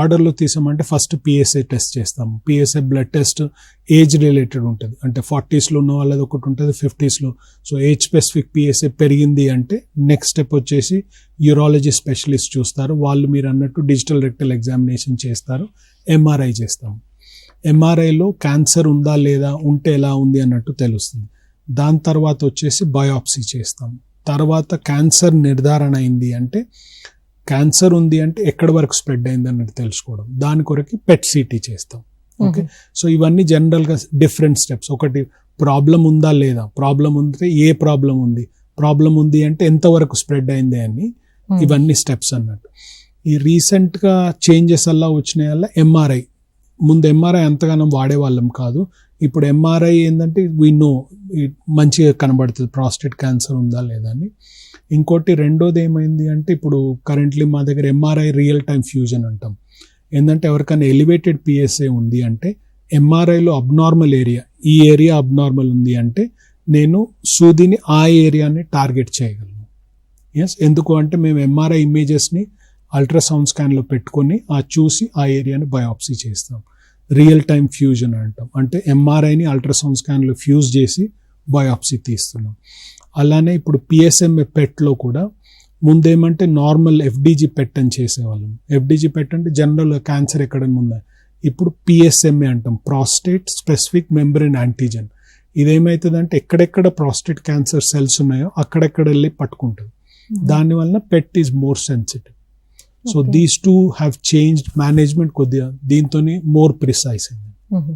ఆర్డర్లో తీసామంటే first PSA test చేస్తాము. PSA blood test age related ఉంటుంది. అంటే ఫార్టీస్లో ఉన్న వాళ్ళది ఒకటి ఉంటుంది ఫిఫ్టీస్లో సో ఏజ్ స్పెసిఫిక్ పిఎస్ఏ పెరిగింది అంటే నెక్స్ట్ స్టెప్ వచ్చేసి యూరాలజీ స్పెషలిస్ట్ చూస్తారు. వాళ్ళు మీరు అన్నట్టు డిజిటల్ రెక్టల్ ఎగ్జామినేషన్ చేస్తారు. ఎంఆర్ఐ చేస్తాము. ఎంఆర్ఐలో క్యాన్సర్ ఉందా లేదా ఉంటే ఎలా ఉంది అన్నట్టు తెలుస్తుంది. దాని తర్వాత వచ్చేసి బయాప్సీ చేస్తాం తర్వాత క్యాన్సర్ నిర్ధారణ అయింది అంటే క్యాన్సర్ ఉంది అంటే ఎక్కడి వరకు స్ప్రెడ్ అయింది అన్నట్టు తెలుసుకోవడం. దాని కొరకు పెట్ సిటీ చేస్తాం. ఓకే? సో ఇవన్నీ జనరల్గా డిఫరెంట్ స్టెప్స్. ఒకటి ప్రాబ్లం ఉందా లేదా? ప్రాబ్లం ఉంటే ఏ ప్రాబ్లం ఉంది? ప్రాబ్లం ఉంది అంటే ఎంతవరకు స్ప్రెడ్ అయింది అని ఇవన్నీ స్టెప్స్ అన్నట్టు. ఈ రీసెంట్గా చేంజెస్ అలా వచ్చినాయి వల్ల ఎంఆర్ఐ ముందు ఎంఆర్ఐ అంతగానం వాడేవాళ్ళం కాదు. ఇప్పుడు ఎంఆర్ఐ ఏంటంటే వీ నో మంచిగా కనబడుతుంది. ప్రాస్టేట్ క్యాన్సర్ ఉందా లేదా అని. ఇంకోటి రెండోది ఏమైంది అంటే ఇప్పుడు కరెంట్లీ మా దగ్గర ఎంఆర్ఐ రియల్ టైం ఫ్యూజన్ అంటాం. ఏంటంటే ఎవరికైనా ఎలివేటెడ్ పిఎస్ఏ ఉంది అంటే ఎంఆర్ఐలో అబ్నార్మల్ ఏరియా ఈ ఏరియా అబ్నార్మల్ ఉంది అంటే నేను సూదిని ఆ ఏరియాని టార్గెట్ చేయగలను. ఎస్ ఎందుకు అంటే మేము ఎంఆర్ఐ ఇమేజెస్ని అల్ట్రాసౌండ్ స్కాన్లో పెట్టుకొని ఆ చూసి ఆ ఏరియాని బయాప్సీ చేస్తాం. రియల్ టైం ఫ్యూజన్ అంటాం. అంటే ఎంఆర్ఐని అల్ట్రాసౌండ్ స్కాన్లో ఫ్యూజ్ చేసి బయాప్సీ తీస్తున్నాం. అలానే ఇప్పుడు పిఎస్ఎంఏ పెట్లో కూడా ముందేమంటే నార్మల్ ఎఫ్డీజీ పెట్ అని చేసేవాళ్ళం. ఎఫ్డీజీ పెట్ అంటే జనరల్ క్యాన్సర్ ఎక్కడైనా ఉందా? ఇప్పుడు పిఎస్ఎంఏ అంటాం. ప్రాస్టేట్ స్పెసిఫిక్ మెంబ్రెన్ యాంటీజెన్ ఇదేమవుతుందంటే ఎక్కడెక్కడ ప్రాస్టేట్ క్యాన్సర్ సెల్స్ ఉన్నాయో అక్కడెక్కడ వెళ్ళి పట్టుకుంటుంది. దానివల్ల PET is more sensitive So okay. these two have changed management ko dintoni more precise in them. Mm-hmm.